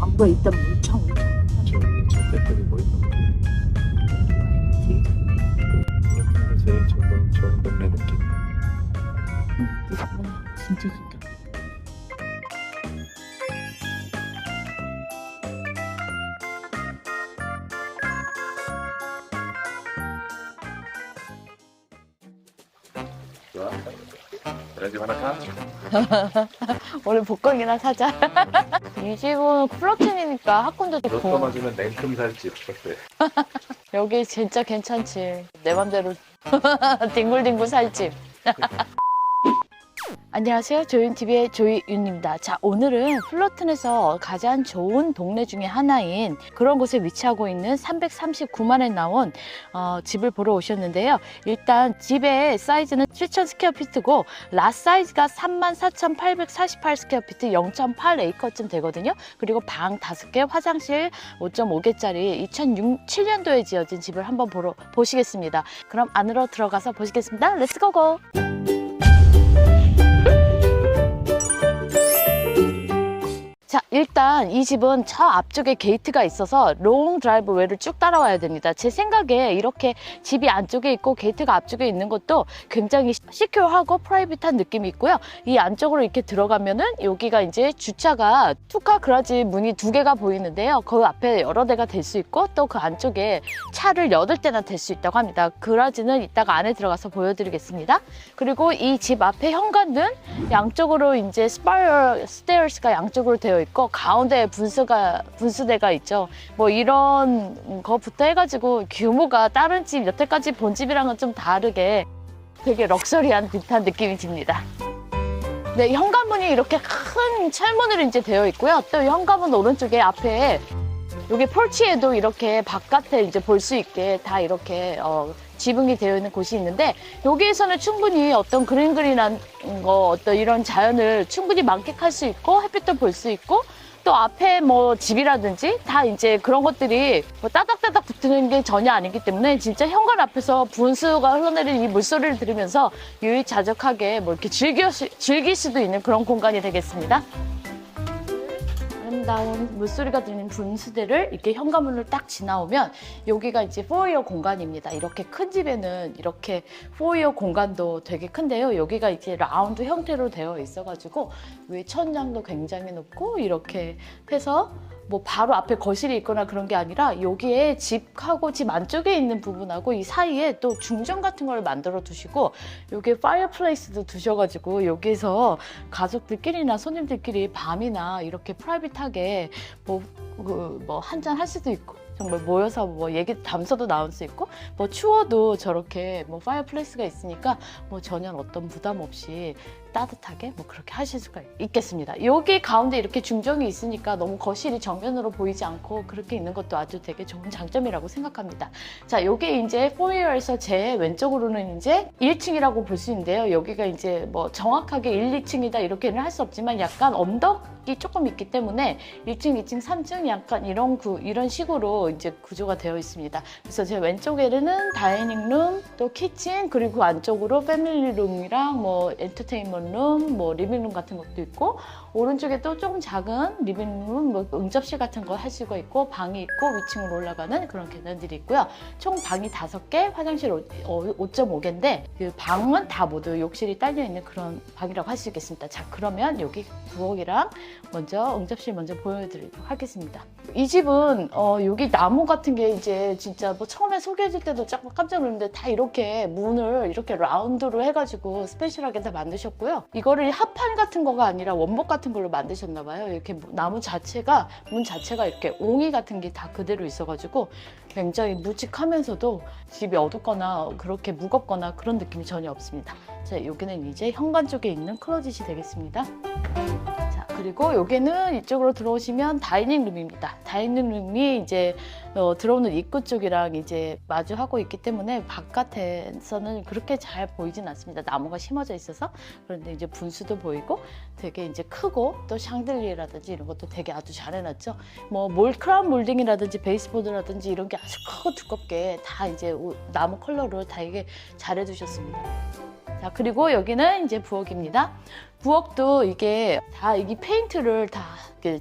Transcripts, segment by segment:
안과 일단 물청 가. 오늘 복권이나 사자. 이 집은 플러팅이니까 학군도 로또 좋고 맞으면 냉큼 살집 어때? 여기 진짜 괜찮지. 내 맘대로 뒹굴뒹굴 살집. 안녕하세요. 조윤TV의 조이윤입니다. 자, 오늘은 플러튼에서 가장 좋은 동네 중에 하나인 그런 곳에 위치하고 있는 339만에 나온 어, 집을 보러 오셨는데요. 일단 집의 사이즈는 7,000 스퀘어피트고 라 사이즈가 34,848 스퀘어피트 0.8 에이커쯤 되거든요. 그리고 방 5개, 화장실 5.5개짜리 2007년도에 지어진 집을 한번 보러 보시겠습니다. 그럼 안으로 들어가서 보시겠습니다. 렛츠고고! 자, 일단 이 집은 저 앞쪽에 게이트가 있어서 롱 드라이브웨이를 쭉 따라와야 됩니다. 제 생각에 이렇게 집이 안쪽에 있고 게이트가 앞쪽에 있는 것도 굉장히 시큐어하고 프라이빗한 느낌이 있고요. 이 안쪽으로 이렇게 들어가면은 여기가 이제 주차가 투카 그라지 문이 두 개가 보이는데요. 그 앞에 여러 대가 될 수 있고 또 그 안쪽에 차를 여덟 대나 될 수 있다고 합니다. 그라지는 이따가 안에 들어가서 보여드리겠습니다. 그리고 이 집 앞에 현관은 양쪽으로 이제 스파이럴 스테어스가 양쪽으로 되어 있고 가운데에 분수가 분수대가 있죠. 뭐 이런 거부터 해가지고 규모가 다른 집 여태까지 본 집이랑은 좀 다르게 되게 럭셔리한 듯한 느낌이 듭니다. 네, 현관문이 이렇게 큰 철문으로 이제 되어 있고요. 또 현관문 오른쪽에 앞에 여기 폴치에도 이렇게 바깥에 이제 볼 수 있게 다 이렇게 어, 지붕이 되어 있는 곳이 있는데 여기에서는 충분히 어떤 그린 그린한 거 어떤 이런 자연을 충분히 만끽할 수 있고 햇빛도 볼 수 있고 또 앞에 뭐 집이라든지 다 이제 그런 것들이 뭐 따닥따닥 붙는 게 전혀 아니기 때문에 진짜 현관 앞에서 분수가 흘러내리는 이 물소리를 들으면서 유의자적하게 뭐 이렇게 즐겨, 즐길 수도 있는 그런 공간이 되겠습니다. 아름다운 물소리가 들리는 분수대를 이렇게 현관문을 딱 지나오면 여기가 이제 포이어 공간입니다. 이렇게 큰 집에는 이렇게 포이어 공간도 되게 큰데요. 여기가 이제 라운드 형태로 되어 있어가지고 위에 천장도 굉장히 높고 이렇게 해서 뭐 바로 앞에 거실이 있거나 그런 게 아니라 여기에 집하고 집 안쪽에 있는 부분하고 이 사이에 또 중정 같은 걸 만들어 두시고 여기에 파이어플레이스도 두셔가지고 여기서 가족들끼리나 손님들끼리 밤이나 이렇게 프라이빗하게 뭐, 그, 뭐 한잔 할 수도 있고 정말 모여서 뭐 얘기 담소도 나올 수 있고 뭐 추워도 저렇게 뭐 파이어플레이스가 있으니까 뭐 전혀 어떤 부담 없이 따뜻하게 뭐 그렇게 하실 수가 있겠습니다. 여기 가운데 이렇게 중정이 있으니까 너무 거실이 정면으로 보이지 않고 그렇게 있는 것도 아주 되게 좋은 장점이라고 생각합니다. 자, 여기 이제 포이어에서 제 왼쪽으로는 이제 1층이라고 볼 수 있는데요. 여기가 이제 뭐 정확하게 1, 2층이다 이렇게는 할 수 없지만 약간 언덕이 조금 있기 때문에 1층, 2층, 3층 약간 이런 구, 이런 식으로 이제 구조가 되어 있습니다. 그래서 제 왼쪽에는 다이닝룸, 또 키친, 그리고 그 안쪽으로 패밀리룸이랑 뭐 엔터테인먼트 룸, 뭐 리빙룸 같은 것도 있고 오른쪽에 또 조금 작은 리빙룸, 뭐 응접실 같은 거 할 수가 있고 방이 있고 위층으로 올라가는 그런 계단들이 있고요. 총 방이 다섯 개, 화장실 5.5개인데 그 방은 다 모두 욕실이 딸려 있는 그런 방이라고 할 수 있겠습니다. 자 그러면 여기 부엌이랑 먼저 응접실 먼저 보여드리도록 하겠습니다. 이 집은 어, 여기 나무 같은 게 이제 진짜 뭐 처음에 소개해줄 때도 짝 깜짝 놀랐는데 다 이렇게 문을 이렇게 라운드로 해가지고 스페셜하게 다 만드셨고요. 이거를 합판 같은 거가 아니라 원목 같은 걸로 만드셨나 봐요. 이렇게 나무 자체가 문 자체가 이렇게 옹이 같은 게 다 그대로 있어가지고 굉장히 묵직하면서도 집이 어둡거나 그렇게 무겁거나 그런 느낌이 전혀 없습니다. 자, 여기는 이제 현관 쪽에 있는 클로짓이 되겠습니다. 자, 그리고 여기는 이쪽으로 들어오시면 다이닝 룸입니다. 다이닝 룸이 이제 어, 들어오는 입구 쪽이랑 이제 마주하고 있기 때문에 바깥에서는 그렇게 잘 보이진 않습니다. 나무가 심어져 있어서 그런데 이제 분수도 보이고 되게 이제 크고 또 샹들리에라든지 이런 것도 되게 아주 잘 해놨죠. 뭐 몰 크라운 몰딩이라든지 베이스보드라든지 이런 게 크고 두껍게 다 이제 오- 나무 컬러로 다 이게 잘 해두셨습니다. 자, 그리고 여기는 이제 부엌입니다. 부엌도 이게 다 이게 페인트를 다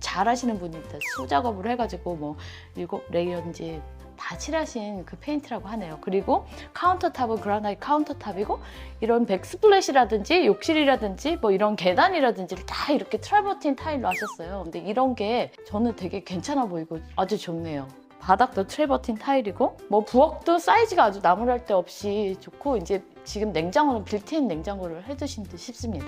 잘 하시는 분이 다 수작업을 해가지고 뭐 일곱 레이어인지 다 칠하신 그 페인트라고 하네요. 그리고 카운터탑은 그라나이트 카운터탑이고 이런 백스플래시라든지 욕실이라든지 뭐 이런 계단이라든지를 다 이렇게 트라버틴 타일로 하셨어요. 근데 이런 게 저는 되게 괜찮아 보이고 아주 좋네요. 바닥도 트래버틴 타일이고 뭐 부엌도 사이즈가 아주 나무랄 데 없이 좋고 이제 지금 냉장고는 빌트인 냉장고를 해두신 듯 싶습니다.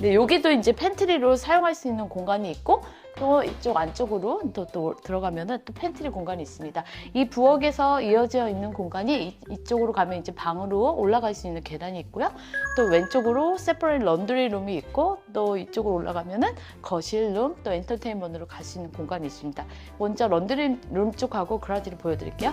네, 여기도 이제 팬트리로 사용할 수 있는 공간이 있고 또 이쪽 안쪽으로 또, 또 들어가면은 또 팬트리 공간이 있습니다. 이 부엌에서 이어져 있는 공간이 이, 이쪽으로 가면 이제 방으로 올라갈 수 있는 계단이 있고요. 또 왼쪽으로 세퍼레이트 런드리 룸이 있고 또 이쪽으로 올라가면은 거실 룸, 또 엔터테인먼트로 갈 수 있는 공간이 있습니다. 먼저 런드리 룸 쪽하고 그라지를 보여드릴게요.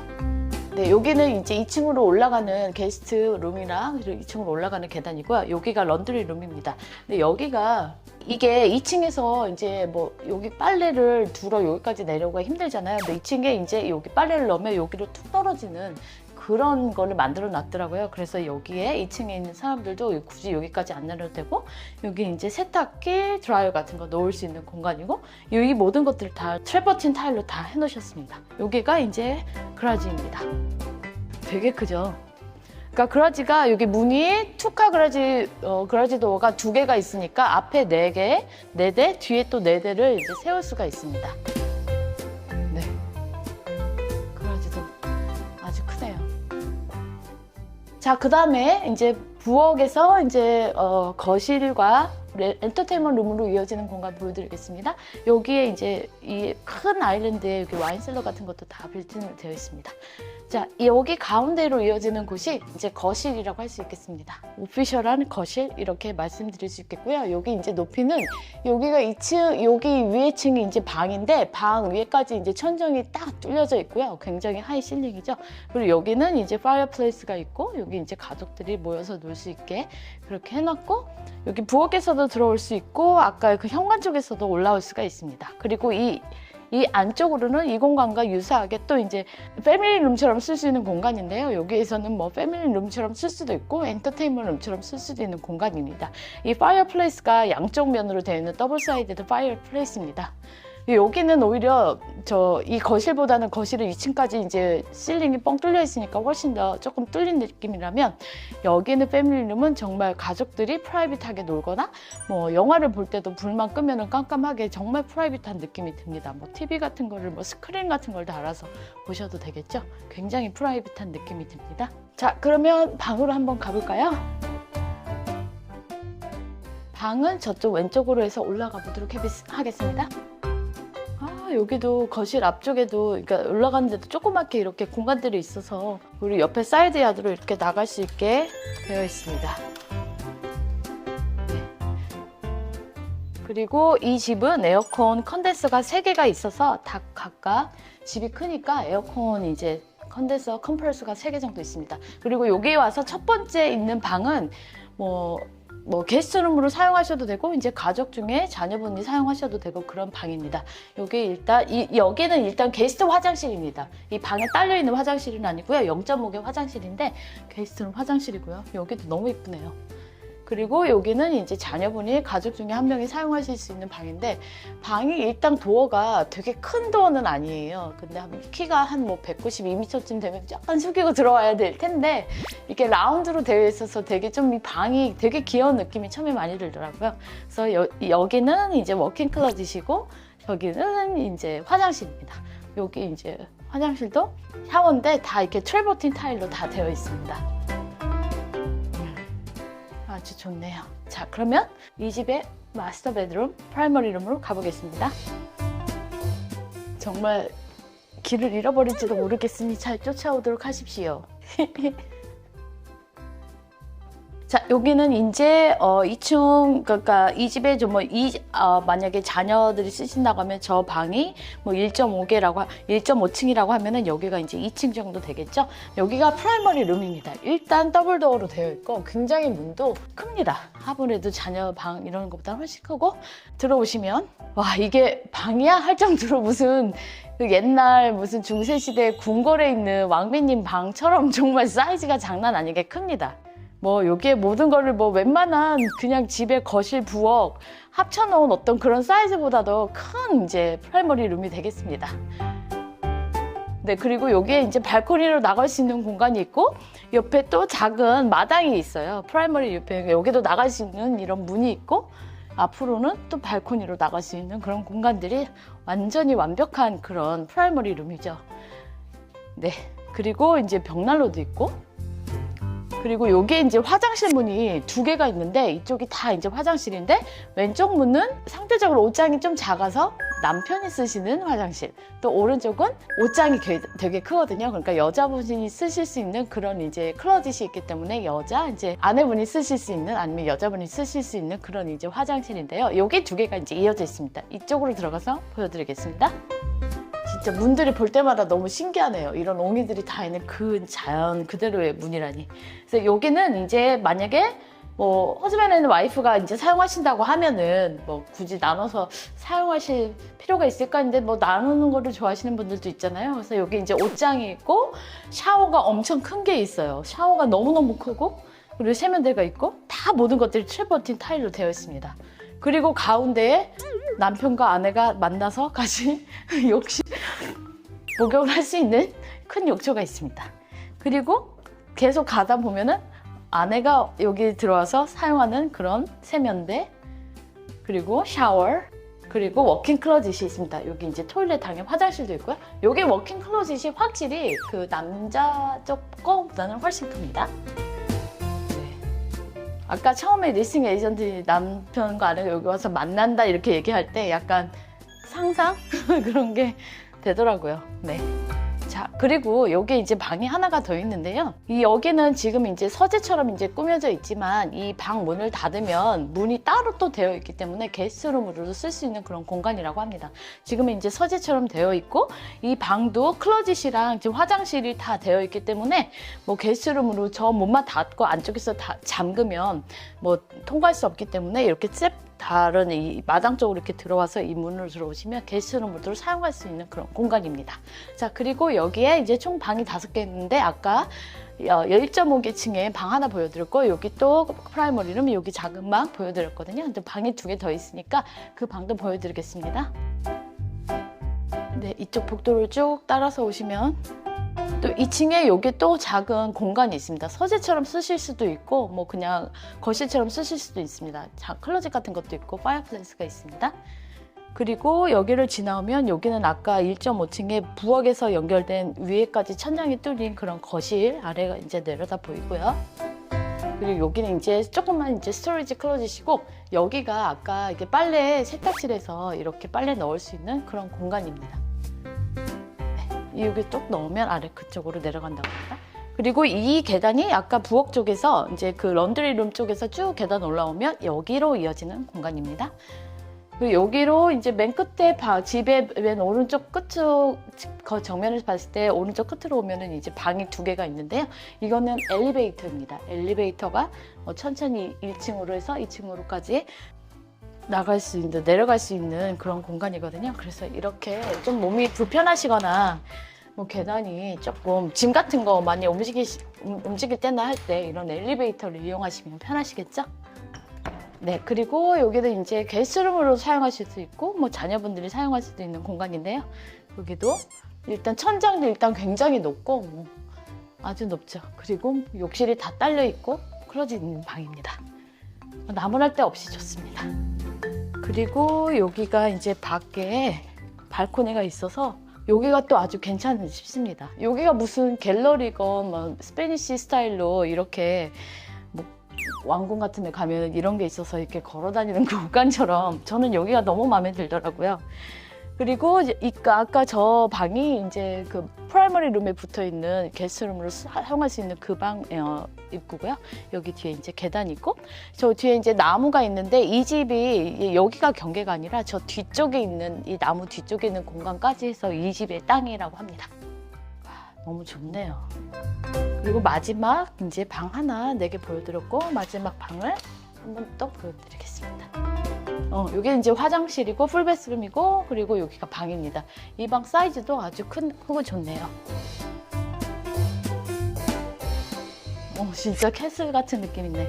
네, 여기는 이제 2층으로 올라가는 게스트 룸이랑 그리고 2층으로 올라가는 계단이고요. 여기가 런드리 룸입니다. 근데 여기가 이게 2층에서 이제 뭐 여기 빨래를 두러 여기까지 내려오기가 힘들잖아요. 근데 2층에 이제 여기 빨래를 넣으면 여기로 툭 떨어지는 그런 거를 만들어 놨더라고요. 그래서 여기에 2층에 있는 사람들도 굳이 여기까지 안 내려도 되고 여기 이제 세탁기, 드라이어 같은 거 넣을 수 있는 공간이고 여기 모든 것들을 다 트래버틴 타일로 다 해놓으셨습니다. 여기가 이제 그라지입니다. 되게 크죠? 그러니까 그라지가 여기 문이 투카 그라지 어, 그라지 도어가 두 개가 있으니까 앞에 네 개, 네 대, 뒤에 또 네 대를 이제 세울 수가 있습니다. 네, 그라지도 아주 크네요. 자, 그 다음에 이제 부엌에서 이제 어, 거실과 레- 엔터테인먼트 룸으로 이어지는 공간 보여드리겠습니다. 여기에 이제 이 큰 아일랜드에 여기 와인 셀러 같은 것도 다 빌트인으로 되어 있습니다. 자, 이 여기 가운데로 이어지는 곳이 이제 거실이라고 할 수 있겠습니다. 오피셜한 거실 이렇게 말씀드릴 수 있겠고요. 여기 이제 높이는 여기가 2층, 여기 위에 층이 이제 방인데 방 위에까지 이제 천정이 딱 뚫려져 있고요. 굉장히 하이 실링이죠. 그리고 여기는 이제 파이어플레이스가 있고 여기 이제 가족들이 모여서 놀 수 있게 그렇게 해놨고 여기 부엌에서도 들어올 수 있고 아까 그 현관 쪽에서도 올라올 수가 있습니다. 그리고 이 이 안쪽으로는 이 공간과 유사하게 또 이제 패밀리 룸처럼 쓸 수 있는 공간인데요. 여기에서는 뭐 패밀리 룸처럼 쓸 수도 있고 엔터테인먼트 룸처럼 쓸 수도 있는 공간입니다. 이 파이어플레이스가 양쪽 면으로 되어 있는 더블 사이드드 파이어플레이스입니다. 여기는 오히려 저 이 거실보다는 거실은 2층까지 이제 실링이 뻥 뚫려 있으니까 훨씬 더 조금 뚫린 느낌이라면 여기는 패밀리룸은 정말 가족들이 프라이빗하게 놀거나 뭐 영화를 볼 때도 불만 끄면은 깜깜하게 정말 프라이빗한 느낌이 듭니다. 뭐 TV 같은 거를 뭐 스크린 같은 걸 달아서 보셔도 되겠죠? 굉장히 프라이빗한 느낌이 듭니다. 자, 그러면 방으로 한번 가볼까요? 방은 저쪽 왼쪽으로 해서 올라가 보도록 하겠습니다. 아, 여기도 거실 앞쪽에도 그러니까 올라가는 데도 조그맣게 이렇게 공간들이 있어서 우리 옆에 사이드 야드로 이렇게 나갈 수 있게 되어 있습니다. 네. 그리고 이 집은 에어컨 컨덴서가 3개가 있어서 다 각각 집이 크니까 에어컨 이제 컨덴서 컴프레서가 3개 정도 있습니다. 그리고 여기 와서 첫 번째 있는 방은 뭐, 뭐 게스트룸으로 사용하셔도 되고 이제 가족 중에 자녀분이 사용하셔도 되고 그런 방입니다. 여기 일단 이, 여기는 일단 게스트 화장실입니다. 이 방에 딸려 있는 화장실은 아니고요. 0.5개 화장실인데 게스트룸 화장실이고요. 여기도 너무 이쁘네요. 그리고 여기는 이제 자녀분이 가족 중에 한 명이 사용하실 수 있는 방인데 방이 일단 도어가 되게 큰 도어는 아니에요. 근데 한- 키가 한 뭐 192m쯤 되면 약간 숙이고 들어와야 될 텐데 이게 라운드로 되어 있어서 되게 좀 이 방이 되게 귀여운 느낌이 처음에 많이 들더라고요. 그래서 여, 여기는 이제 워킹 클러짓이고 여기는 이제 화장실입니다. 여기 이제 화장실도 샤워인데 다 이렇게 트래버틴 타일로 다 되어 있습니다. 아주 좋네요. 자, 그러면 이 집의 마스터 베드룸, 프라이머리 룸으로 가보겠습니다. 정말 길을 잃어버릴지도 모르겠으니 잘 쫓아오도록 하십시오. 자, 여기는 이제 어 2층 그러니까 이 집에 좀뭐이 어, 만약에 자녀들이 쓰신다고 하면 저 방이 뭐 1.5개라고 1.5층이라고 하면은 여기가 이제 2층 정도 되겠죠. 여기가 프라이머리 룸입니다. 일단 더블 도어로 되어 있고 굉장히 문도 큽니다. 아무래도 자녀 방 이런 것보다 훨씬 크고 들어오시면 와 이게 방이야 할 정도로 무슨 그 옛날 무슨 중세시대 궁궐에 있는 왕비님 방처럼 정말 사이즈가 장난 아니게 큽니다. 뭐 여기에 모든 거를 뭐 웬만한 그냥 집에 거실 부엌 합쳐놓은 어떤 그런 사이즈보다도 큰 이제 프라이머리 룸이 되겠습니다. 네, 그리고 여기에 이제 발코니로 나갈 수 있는 공간이 있고, 옆에 또 작은 마당이 있어요. 프라이머리 옆에 여기도 나갈 수 있는 이런 문이 있고, 앞으로는 또 발코니로 나갈 수 있는 그런 공간들이 완전히 완벽한 그런 프라이머리 룸이죠. 네. 그리고 이제 벽난로도 있고, 그리고 여기에 이제 화장실 문이 두 개가 있는데 이쪽이 다 이제 화장실인데 왼쪽 문은 상대적으로 옷장이 좀 작아서 남편이 쓰시는 화장실 또 오른쪽은 옷장이 게- 되게 크거든요. 그러니까 여자분이 쓰실 수 있는 그런 이제 클로짓이 있기 때문에 여자 이제 아내분이 쓰실 수 있는 아니면 여자분이 쓰실 수 있는 그런 이제 화장실인데요. 여기 두 개가 이제 이어져 있습니다. 이쪽으로 들어가서 보여드리겠습니다 진짜 문들이 볼 때마다 너무 신기하네요. 이런 옹이들이 다 있는 그 자연 그대로의 문이라니. 그래서 여기는 이제 만약에 뭐 허즈맨 앤 와이프가 이제 사용하신다고 하면은 뭐 굳이 나눠서 사용하실 필요가 있을까 했는데 뭐 나누는 거를 좋아하시는 분들도 있잖아요. 그래서 여기 이제 옷장이 있고 샤워가 엄청 큰 게 있어요. 샤워가 너무너무 크고 그리고 세면대가 있고 다 모든 것들이 트래버틴 타일로 되어 있습니다. 그리고 가운데에 남편과 아내가 만나서 같이 욕실 목욕을 할 수 있는 큰 욕조가 있습니다. 그리고 계속 가다 보면은 아내가 여기 들어와서 사용하는 그런 세면대 그리고 샤워 그리고 워킹 클로짓이 있습니다. 여기 이제 토일렛 당연 화장실도 있고요. 여기 워킹 클로짓이 확실히 그 남자 쪽 거보다는 훨씬 큽니다. 네. 아까 처음에 리스팅 에이전트 남편과 아내가 여기 와서 만난다 이렇게 얘기할 때 약간 상상 그런 게 되더라고요. 네. 자, 그리고 여기 이제 방이 하나가 더 있는데요. 이 여기는 지금 이제 서재처럼 이제 꾸며져 있지만 이 방 문을 닫으면 문이 따로 또 되어 있기 때문에 게스트룸으로도 쓸 수 있는 그런 공간이라고 합니다. 지금 이제 서재처럼 되어 있고 이 방도 클로짓이랑 지금 화장실이 다 되어 있기 때문에 뭐 게스트룸으로 저 문만 닫고 안쪽에서 다 잠그면 뭐 통과할 수 없기 때문에 이렇게 셉 다른 이 마당 쪽으로 이렇게 들어와서 이 문으로 들어오시면 게스트룸으로 사용할 수 있는 그런 공간입니다. 자 그리고 여기에 이제 총 방이 다섯 개 있는데 아까 1.5개 층에 방 하나 보여드렸고 여기 또 프라이머리룸 여기 작은 방 보여드렸거든요. 근데 방이 두 개 더 있으니까 그 방도 보여드리겠습니다. 네 이쪽 복도를 쭉 따라서 오시면 또 2층에 여기 또 작은 공간이 있습니다. 서재처럼 쓰실 수도 있고 뭐 그냥 거실처럼 쓰실 수도 있습니다. 자, 클로젯 같은 것도 있고 파이어플레이스가 있습니다. 그리고 여기를 지나오면 여기는 아까 1.5층에 부엌에서 연결된 위에까지 천장이 뚫린 그런 거실 아래가 이제 내려다 보이고요. 그리고 여기는 이제 조금만 이제 스토리지 클로짓이고 여기가 아까 이게 빨래 세탁실에서 이렇게 빨래 넣을 수 있는 그런 공간입니다. 네, 여기 쭉 넣으면 아래 그쪽으로 내려간다고 합니다. 그리고 이 계단이 아까 부엌 쪽에서 이제 그 런드리 룸 쪽에서 쭉 계단 올라오면 여기로 이어지는 공간입니다. 그리고 여기로 이제 맨 끝에 바, 집의 맨 오른쪽 끝쪽 그 정면을 봤을 때 오른쪽 끝으로 오면은 이제 방이 두 개가 있는데요. 이거는 엘리베이터입니다. 엘리베이터가 뭐 천천히 1층으로 해서 2층으로까지 나갈 수 있는 내려갈 수 있는 그런 공간이거든요. 그래서 이렇게 좀 몸이 불편하시거나 뭐 계단이 조금 짐 같은 거 많이 움직이 움직일 때나 할 때 이런 엘리베이터를 이용하시면 편하시겠죠? 네, 그리고 여기도 이제 게스트룸으로 사용하실 수 있고, 뭐 자녀분들이 사용할 수도 있는 공간인데요. 여기도 일단 천장도 일단 굉장히 높고, 뭐 아주 높죠. 그리고 욕실이 다 딸려 있고, 클로짓 있는 방입니다. 나무랄 데 없이 좋습니다. 그리고 여기가 이제 밖에 발코니가 있어서 여기가 또 아주 괜찮은 싶습니다. 여기가 무슨 갤러리건 뭐 스페니시 스타일로 이렇게 뭐 왕궁 같은 데 가면 이런 게 있어서 이렇게 걸어 다니는 공간처럼 저는 여기가 너무 마음에 들더라고요. 그리고 이제 이- 아까 저 방이 이제 그 프라이머리 룸에 붙어 있는 게스트룸으로 사- 사용할 수 있는 그방 어, 입구고요. 여기 뒤에 이제 계단 있고 저 뒤에 이제 나무가 있는데 이 집이 이- 여기가 경계가 아니라 저 뒤쪽에 있는 이 나무 뒤쪽에 있는 공간까지 해서 이 집의 땅이라고 합니다. 와, 너무 좋네요. 그리고 마지막 이제 방 하나 네 개 보여드렸고 마지막 방을 한번 또 보여드리겠습니다. 어, 여기 이제 화장실이고 풀베스룸이고 그리고 여기가 방입니다. 이 방 사이즈도 아주 큰 크고 좋네요. 어, 진짜 캐슬 같은 느낌이네.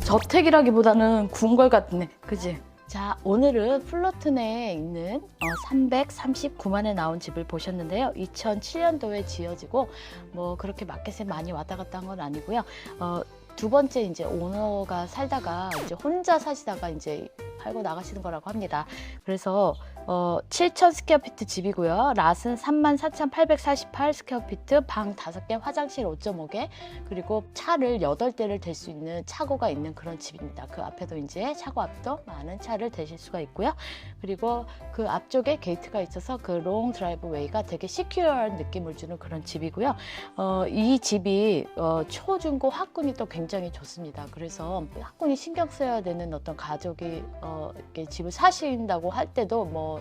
저택이라기보다는 궁궐 같네. 그지? 자, 오늘은 플로튼에 있는 어, 339만에 나온 집을 보셨는데요. 2007년도에 지어지고 뭐 그렇게 마켓에 많이 왔다 갔다 한 건 아니고요. 어, 두 번째 이제 오너가 살다가 이제 혼자 사시다가 이제 팔고 나가시는 거라고 합니다. 그래서 어, 7,000 스퀘어피트 집이고요. 랏은 34,848 스퀘어피트, 방 5개, 화장실 5.5개, 그리고 차를 8대를 댈 수 있는 차고가 있는 그런 집입니다. 그 앞에도 이제 차고 앞도 많은 차를 대실 수가 있고요. 그리고 그 앞쪽에 게이트가 있어서 그 롱 드라이브 웨이가 되게 시큐어한 느낌을 주는 그런 집이고요. 어, 이 집이 어, 초중고 학군이 또 굉장히 좋습니다. 그래서 학군이 신경 써야 되는 어떤 가족이 어, 이렇게 집을 사신다고 할 때도 뭐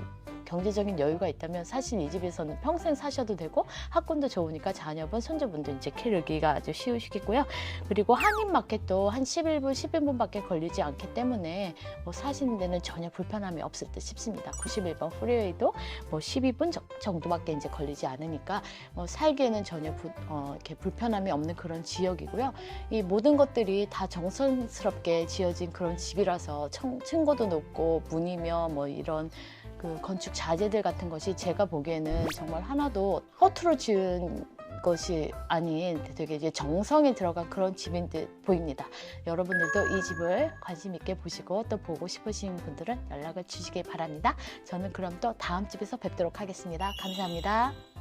경제적인 여유가 있다면 사실 이 집에서는 평생 사셔도 되고 학군도 좋으니까 자녀분, 손주분도 이제 키우기가 아주 쉬우시겠고요. 그리고 한인마켓도 한 11분, 11분밖에 걸리지 않기 때문에 뭐 사시는 데는 전혀 불편함이 없을 듯 싶습니다. 91번 프리웨이도 뭐 12분 정도밖에 이제 걸리지 않으니까 뭐 살기에는 전혀 부- 어, 이렇게 불편함이 없는 그런 지역이고요. 이 모든 것들이 다 정성스럽게 지어진 그런 집이라서 청, 층고도 높고 문이며 뭐 이런 그 건축 자재들 같은 것이 제가 보기에는 정말 하나도 허투루 지은 것이 아닌 되게 이제 정성이 들어간 그런 집인 듯 보입니다. 여러분들도 이 집을 관심 있게 보시고 또 보고 싶으신 분들은 연락을 주시기 바랍니다. 저는 그럼 또 다음 집에서 뵙도록 하겠습니다. 감사합니다.